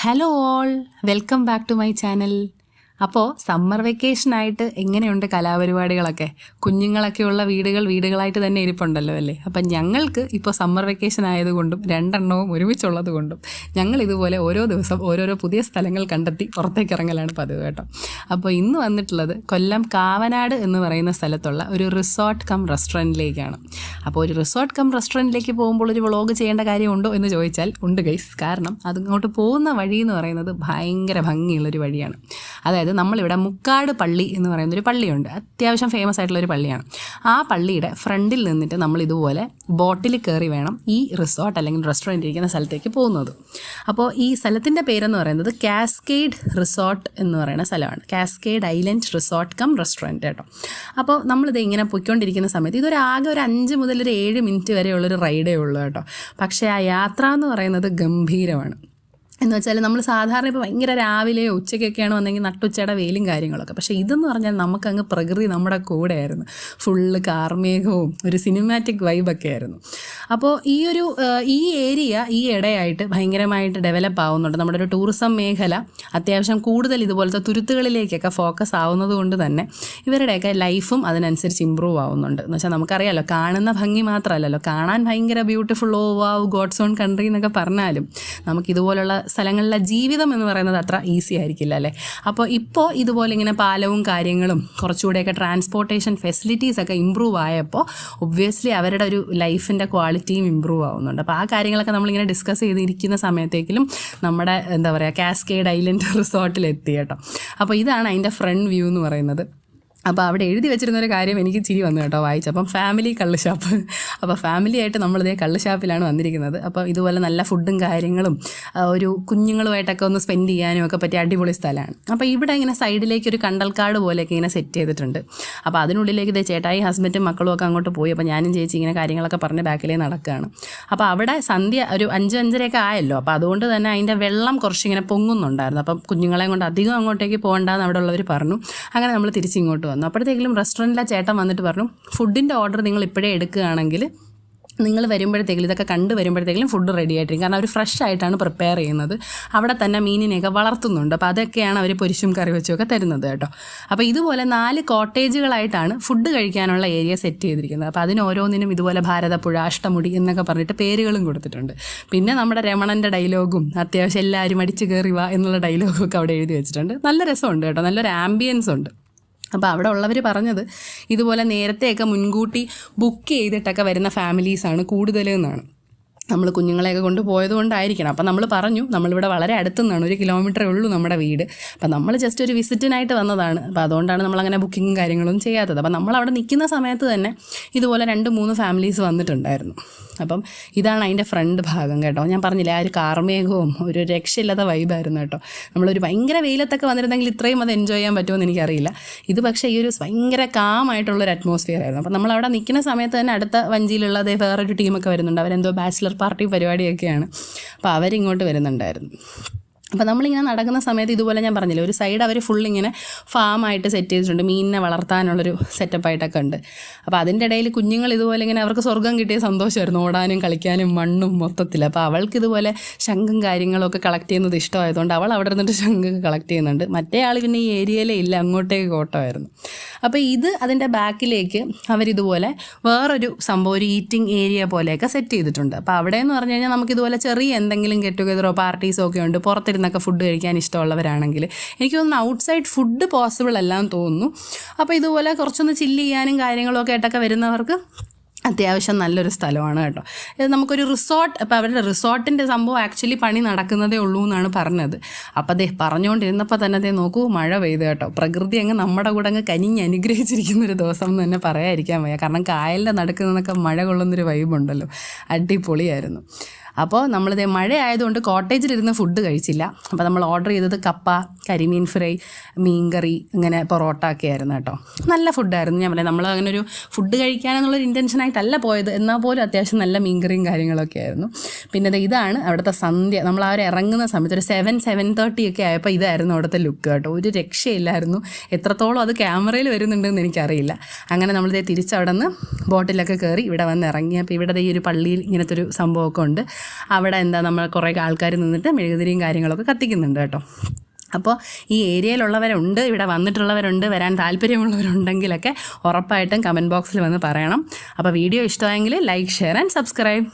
hello all welcome back to my channel അപ്പോൾ summer വെക്കേഷനായിട്ട് എങ്ങനെയുണ്ട് കലാപരിപാടികളൊക്കെ? കുഞ്ഞുങ്ങളൊക്കെയുള്ള വീടുകൾ വീടുകളായിട്ട് തന്നെ ഇരിപ്പുണ്ടല്ലോ അല്ലേ? അപ്പം ഞങ്ങൾക്ക് ഇപ്പോൾ സമ്മർ വെക്കേഷൻ ആയതുകൊണ്ടും രണ്ടെണ്ണവും ഒരുമിച്ചുള്ളത് കൊണ്ടും ഞങ്ങൾ ഇതുപോലെ ഓരോ ദിവസം ഓരോരോ പുതിയ സ്ഥലങ്ങൾ കണ്ടെത്തി പുറത്തേക്ക് ഇറങ്ങലാണ് പതിവ് കേട്ടോ. അപ്പോൾ ഇന്ന് വന്നിട്ടുള്ളത് കൊല്ലം കാവനാട് എന്ന് പറയുന്ന സ്ഥലത്തുള്ള ഒരു റിസോർട്ട് കം റെസ്റ്റോറന്റിലേക്കാണ്. അപ്പോൾ ഒരു റിസോർട്ട് കം റെസ്റ്റോറന്റിലേക്ക് പോകുമ്പോൾ ഒരു വ്ളോഗ് ചെയ്യേണ്ട കാര്യമുണ്ടോ എന്ന് ചോദിച്ചാൽ ഉണ്ട് ഗൈസ്. കാരണം അതിങ്ങോട്ട് പോകുന്ന വഴി എന്ന് പറയുന്നത് ഭയങ്കര ഭംഗിയുള്ളൊരു വഴിയാണ്. അതായത് നമ്മളിവിടെ മുക്കാട് പള്ളി എന്ന് പറയുന്ന ഒരു പള്ളിയുണ്ട്. അത്യാവശ്യം ഫേമസ് ആയിട്ടുള്ള ഒരു പള്ളിയാണ്. ആ പള്ളിയുടെ ഫ്രണ്ടിൽ നിന്നിട്ട് നമ്മൾ ഇതുപോലെ ബോട്ടിൽ കയറി വേണം ഈ റിസോർട്ട് അല്ലെങ്കിൽ റെസ്റ്റോറന്റ് ഇരിക്കുന്ന സ്ഥലത്തേക്ക് പോകുന്നത്. അപ്പോൾ ഈ സ്ഥലത്തിന്റെ പേരെന്ന് പറയുന്നത് കാസ്കേഡ് റിസോർട്ട് എന്ന് പറയുന്ന സ്ഥലമാണ്. Cascade island resort cum restaurant കേട്ടോ. അപ്പോൾ നമ്മളിത് ഇങ്ങനെ പൊയ്ക്കൊണ്ടിരിക്കുന്ന സമയത്ത് ഇതൊരു ആകെ ഒരു അഞ്ച് മുതൽ ഒരു ഏഴ് മിനിറ്റ് വരെയുള്ളൊരു റൈഡേ ഉള്ളൂ കേട്ടോ. പക്ഷേ ആ യാത്ര എന്ന് പറയുന്നത് ഗംഭീരമാണ്. എന്ന് വെച്ചാൽ നമ്മൾ സാധാരണ ഇപ്പോൾ ഭയങ്കര രാവിലെയോ ഉച്ചയ്ക്കൊക്കെയാണ് വന്നെങ്കിൽ നട്ടുച്ചയുടെ വെയിലും കാര്യങ്ങളൊക്കെ. പക്ഷേ ഇതെന്ന് പറഞ്ഞാൽ നമുക്കങ്ങ് പ്രകൃതി നമ്മുടെ കൂടെയായിരുന്നു. ഫുള്ള് കാർമേഘവും ഒരു സിനിമാറ്റിക് വൈബൊക്കെ ആയിരുന്നു. അപ്പോൾ ഈ ഒരു ഈ ഏരിയ ഈ ഇടയായിട്ട് ഭയങ്കരമായിട്ട് ഡെവലപ്പ് ആവുന്നുണ്ട്. നമ്മുടെ ഒരു ടൂറിസം മേഖല അത്യാവശ്യം കൂടുതൽ ഇതുപോലത്തെ തുരുത്തുകളിലേക്കൊക്കെ ഫോക്കസ് ആവുന്നത് കൊണ്ട് തന്നെ ഇവരുടെയൊക്കെ ലൈഫും അതിനനുസരിച്ച് ഇമ്പ്രൂവ് ആവുന്നുണ്ട്. എന്ന് വെച്ചാൽ നമുക്കറിയാലോ കാണുന്ന ഭംഗി മാത്രമല്ലല്ലോ. കാണാൻ ഭയങ്കര beautiful oh wow God's own country എന്നൊക്കെ പറഞ്ഞാലും നമുക്ക് ഇതുപോലുള്ള സ്ഥലങ്ങളിലെ ജീവിതം എന്ന് പറയുന്നത് അത്ര ഈസി ആയിരിക്കില്ല അല്ലേ? അപ്പോൾ ഇപ്പോൾ ഇതുപോലെ ഇങ്ങനെ പാലവും കാര്യങ്ങളും കുറച്ചുകൂടെയൊക്കെ ട്രാൻസ്പോർട്ടേഷൻ ഫെസിലിറ്റീസ് ഒക്കെ ഇമ്പ്രൂവ് ആയപ്പോൾ ഒബ്വിയസ്ലി അവരുടെ ഒരു ലൈഫിന്റെ ക്വാളിറ്റിയും ഇമ്പ്രൂവ് ആവുന്നുണ്ട്. അപ്പോൾ ആ കാര്യങ്ങളൊക്കെ നമ്മളിങ്ങനെ ഡിസ്കസ് ചെയ്തിരിക്കുന്ന സമയത്തേക്കിലും നമ്മുടെ എന്താ പറയുക കാസ്കേഡ് ഐലൻഡ് റിസോർട്ടിൽ എത്തി കേട്ടോ. അപ്പോൾ ഇതാണ് അതിന്റെ ഫ്രണ്ട് വ്യൂ എന്ന് പറയുന്നത്. അപ്പോൾ അവിടെ എഴുതി വെച്ചിരുന്ന ഒരു കാര്യം എനിക്ക് ചിരി വന്നു കേട്ടോ വായിച്ചു. അപ്പം ഫാമിലി കള്ള് ഷാപ്പ് അപ്പോൾ ഫാമിലി ആയിട്ട് നമ്മളിതേ കള്ള് ഷാപ്പിലാണ് വന്നിരിക്കുന്നത്. അപ്പോൾ ഇതുപോലെ നല്ല ഫുഡും കാര്യങ്ങളും ഒരു കുഞ്ഞുങ്ങളുമായിട്ടൊക്കെ ഒന്ന് സ്പെൻഡ് ചെയ്യാനും ഒക്കെ പറ്റിയ അടിപൊളി സ്ഥലമാണ്. അപ്പോൾ ഇവിടെ ഇങ്ങനെ സൈഡിലേക്ക് ഒരു കണ്ടൽക്കാട് പോലെയൊക്കെ ഇങ്ങനെ സെറ്റ് ചെയ്തിട്ടുണ്ട്. അപ്പോൾ അതിനുള്ളിലേക്ക് ഇതേ ചേട്ടായി ഹസ്ബൻഡും മക്കളും ഒക്കെ അങ്ങോട്ട് പോയി. അപ്പോൾ ഞാനും ചേച്ചി ഇങ്ങനെ കാര്യങ്ങളൊക്കെ പറഞ്ഞ് ബാക്കിലേ നടക്കുകയാണ് അപ്പോൾ അവിടെ സന്ധ്യ ഒരു അഞ്ച് അഞ്ചരയൊക്കെ ആയല്ലോ. അപ്പോൾ അതുകൊണ്ട് തന്നെ അതിന്റെ വെള്ളം കുറച്ചിങ്ങനെ പൊങ്ങുന്നുണ്ടായിരുന്നു. അപ്പം കുഞ്ഞുങ്ങളെ കൊണ്ട് അധികം അങ്ങോട്ടേക്ക് പോകണ്ടെന്ന് അവിടെ ഉള്ളവർ പറഞ്ഞു. അങ്ങനെ നമ്മൾ തിരിച്ചിങ്ങോട്ട് വന്നു. അപ്പോഴത്തേക്കും റെസ്റ്റോറന്റിലെ ചേട്ടൻ വന്നിട്ട് പറഞ്ഞു ഫുഡിന്റെ ഓർഡർ നിങ്ങൾ ഇപ്പോഴേ എടുക്കുകയാണെങ്കിൽ നിങ്ങൾ വരുമ്പോഴത്തേക്കും ഇതൊക്കെ കണ്ട് വരുമ്പോഴത്തേക്കും ഫുഡ് റെഡി ആയിട്ടിരിക്കും. കാരണം അവർ ഫ്രഷ് ആയിട്ടാണ് പ്രിപ്പയർ ചെയ്യുന്നത്. അവിടെ തന്നെ മീനിനെയൊക്കെ വളർത്തുന്നുണ്ട്. അപ്പോൾ അതൊക്കെയാണ് അവർ പൊരിശും കറി വെച്ചുമൊക്കെ തരുന്നത് കേട്ടോ. അപ്പോൾ ഇതുപോലെ നാല് കോട്ടേജുകളായിട്ടാണ് ഫുഡ് കഴിക്കാനുള്ള ഏരിയ സെറ്റ് ചെയ്തിരിക്കുന്നത്. അപ്പോൾ അതിന് ഓരോന്നിനും ഇതുപോലെ ഭാരതപ്പുഴ അഷ്ടമുടി എന്നൊക്കെ പറഞ്ഞിട്ട് പേരുകളും കൊടുത്തിട്ടുണ്ട്. പിന്നെ നമ്മുടെ രമണന്റെ ഡയലോഗും അത്യാവശ്യം എല്ലാവരും അടിച്ചു കയറി വാ എന്നുള്ള ഡയലോഗൊക്കെ അവിടെ എഴുതി വെച്ചിട്ടുണ്ട്. നല്ല രസമുണ്ട് കേട്ടോ. നല്ലൊരു ആംബിയൻസ് ഉണ്ട്. അപ്പോൾ അവിടെ ഉള്ളവർ പറഞ്ഞത് ഇതുപോലെ നേരത്തെയൊക്കെ മുൻകൂട്ടി ബുക്ക് ചെയ്തിട്ടൊക്കെ വരുന്ന ഫാമിലീസാണ് കൂടുതൽ എന്നാണ് നമ്മൾ കുഞ്ഞുങ്ങളെയൊക്കെ കൊണ്ട് പോയത് കൊണ്ടായിരിക്കണം. അപ്പം നമ്മൾ പറഞ്ഞു നമ്മളിവിടെ വളരെ അടുത്തുനിന്നാണ് ഒരു കിലോമീറ്ററേ ഉള്ളൂ നമ്മുടെ വീട്. അപ്പം നമ്മൾ ജസ്റ്റ് ഒരു വിസിറ്റിനായിട്ട് വന്നതാണ്. അപ്പോൾ അതുകൊണ്ടാണ് നമ്മളങ്ങനെ ബുക്കിങ്ങും കാര്യങ്ങളും ചെയ്യാത്തത്. അപ്പം നമ്മൾ അവിടെ നിൽക്കുന്ന സമയത്ത് തന്നെ ഇതുപോലെ രണ്ട് മൂന്ന് ഫാമിലീസ് വന്നിട്ടുണ്ടായിരുന്നു. അപ്പം ഇതാണ് അതിന്റെ ഫ്രണ്ട് ഭാഗം കേട്ടോ. ഞാൻ പറഞ്ഞില്ല ആ ഒരു കാർമേഘവും ഒരു രക്ഷയില്ലാത്ത വൈബായിരുന്നു കേട്ടോ. നമ്മളൊരു ഭയങ്കര വെയിലത്തൊക്കെ വന്നിരുന്നെങ്കിൽ ഇത്രയും അത് എൻജോയ് ചെയ്യാൻ പറ്റുമെന്ന് എനിക്കറിയില്ല. ഇത് പക്ഷേ ഈ ഒരു ഭയങ്കര കാമായിട്ടുള്ളൊരു അറ്റ്മോസ്ഫിയർ ആയിരുന്നു. അപ്പം നമ്മളവിടെ നിൽക്കുന്ന സമയത്ത് തന്നെ അടുത്ത വഞ്ചിയിലുള്ള അതേ വേറൊരു ടീമൊക്കെ വരുന്നുണ്ട്. അവരെന്തോ ബാച്ചിലർ പാർട്ടി പരിപാടിയൊക്കെയാണ്. അപ്പോൾ അവരിങ്ങോട്ട് വരുന്നുണ്ടായിരുന്നു. അപ്പോൾ നമ്മളിങ്ങനെ നടക്കുന്ന സമയത്ത് ഇതുപോലെ ഞാൻ പറഞ്ഞില്ലേ ഒരു സൈഡ് അവർ ഫുൾ ഇങ്ങനെ ഫാം ആയിട്ട് സെറ്റ് ചെയ്തിട്ടുണ്ട് മീനിനെ വളർത്താനുള്ളൊരു സെറ്റപ്പായിട്ടൊക്കെ ഉണ്ട്. അപ്പോൾ അതിന്റെ ഇടയിൽ കുഞ്ഞുങ്ങൾ ഇതുപോലെ ഇങ്ങനെ അവർക്ക് സ്വർഗം കിട്ടിയ സന്തോഷമായിരുന്നു ഓടാനും കളിക്കാനും മണ്ണും മൊത്തത്തിൽ അപ്പോൾ അവൾക്ക് ഇതുപോലെ ശംഖും കാര്യങ്ങളൊക്കെ കളക്ട് ചെയ്യുന്നത് ഇഷ്ടമായതുകൊണ്ട് അവൾ അവിടെ നിന്നിട്ട് ശംഖൊക്കെ കളക്ട് ചെയ്യുന്നുണ്ട്. മറ്റേ ആൾ പിന്നെ ഈ ഏരിയയിലേ ഇല്ല അങ്ങോട്ടേക്ക് ഓട്ടമായിരുന്നു. അപ്പോൾ ഇത് അതിന്റെ ബാക്കിലേക്ക് അവരിതുപോലെ വേറൊരു സംഭവം ഒരു ഈറ്റിംഗ് ഏരിയ പോലെയൊക്കെ സെറ്റ് ചെയ്തിട്ടുണ്ട്. അപ്പോൾ അവിടെ എന്ന് പറഞ്ഞു കഴിഞ്ഞാൽ നമുക്കിതുപോലെ ചെറിയ എന്തെങ്കിലും ഗെറ്റ് ടുഗതറോ പാർട്ടീസോ ഒക്കെ ഉണ്ട്. പുറത്തിരുന്നൊക്കെ ഫുഡ് കഴിക്കാൻ ഇഷ്ടമുള്ളവരാണെങ്കിൽ എനിക്ക് തോന്നുന്നു ഔട്ട് സൈഡ് ഫുഡ് പോസിബിൾ അല്ലാന്ന് തോന്നുന്നു. അപ്പോൾ ഇതുപോലെ കുറച്ചൊന്ന് ചില്ല് ചെയ്യാനും കാര്യങ്ങളൊക്കെ ആയിട്ടൊക്കെ വരുന്നവർക്ക് അത്യാവശ്യം നല്ലൊരു സ്ഥലമാണ് കേട്ടോ. ഇത് നമുക്കൊരു റിസോർട്ട് അപ്പോൾ അവരുടെ റിസോർട്ടിന്റെ സംഭവം ആക്ച്വലി പണി നടക്കുന്നതേ ഉള്ളൂ എന്നാണ് പറഞ്ഞത്. അപ്പോൾ അതേ പറഞ്ഞുകൊണ്ടിരുന്നപ്പോൾ തന്നെ അതേ നോക്കൂ മഴ പെയ്ത് കേട്ടോ. പ്രകൃതി അങ്ങ് നമ്മുടെ കൂടെ അങ്ങ് കനിഞ്ഞ് അനുഗ്രഹിച്ചിരിക്കുന്ന ഒരു ദിവസം എന്ന് തന്നെ പറയാതിരിക്കാൻ വയ്യ. കാരണം കായലിന്റെ നടക്കുന്നതൊക്കെ മഴ കൊള്ളുന്നൊരു വൈബുണ്ടല്ലോ അടിപൊളിയായിരുന്നു. അപ്പോൾ നമ്മളിതേ മഴ ആയതുകൊണ്ട് കോട്ടേജിലിരുന്ന് ഫുഡ് കഴിച്ചില്ല. അപ്പോൾ നമ്മൾ ഓർഡർ ചെയ്തത് കപ്പ കരിമീൻ ഫ്രൈ മീൻകറി ഇങ്ങനെ പൊറോട്ട ഒക്കെ ആയിരുന്നു കേട്ടോ. നല്ല ഫുഡായിരുന്നു ഞാൻ പറയാം നമ്മൾ അങ്ങനെ ഒരു ഫുഡ് കഴിക്കാനെന്നുള്ളൊരു ഇന്റൻഷനായിട്ടല്ല പോയത്. എന്നാൽ പോലും അത്യാവശ്യം നല്ല മീൻകറിയും കാര്യങ്ങളൊക്കെ ആയിരുന്നു. പിന്നെ ഇതാണ് അവിടുത്തെ സന്ധ്യ. നമ്മൾ അവർ ഇറങ്ങുന്ന സമയത്ത് ഒരു സെവൻ സെവൻ തേർട്ടി ഒക്കെ ആയപ്പോൾ ഇതായിരുന്നു അവിടുത്തെ ലുക്ക് കേട്ടോ. ഒരു രക്ഷയില്ലായിരുന്നു. എത്രത്തോളം അത് ക്യാമറയിൽ വരുന്നുണ്ടെന്ന് എനിക്കറിയില്ല. അങ്ങനെ നമ്മളിതേ തിരിച്ചവിടെ നിന്ന് ബോട്ടിലൊക്കെ കയറി ഇവിടെ വന്ന് ഇറങ്ങി. അപ്പോൾ ഇവിടെ ഈ ഒരു പള്ളിയിൽ ഇങ്ങനത്തെ ഒരു സംഭവമൊക്കെ ഉണ്ട്. അവിടെ എന്താ നമ്മൾ കുറേ ആൾക്കാർ നിന്നിട്ട് മെഴുകുതിരിയും കാര്യങ്ങളൊക്കെ കത്തിക്കുന്നുണ്ട് കേട്ടോ. അപ്പോൾ ഈ ഏരിയയിലുള്ളവരുണ്ട് ഇവിടെ വന്നിട്ടുള്ളവരുണ്ട് വരാൻ താല്പര്യമുള്ളവരുണ്ടെങ്കിലൊക്കെ ഉറപ്പായിട്ടും കമന്റ് ബോക്സിൽ വന്ന് പറയണം. അപ്പോൾ വീഡിയോ ഇഷ്ടമായെങ്കിൽ ലൈക്ക് ഷെയർ ആൻഡ് സബ്സ്ക്രൈബ്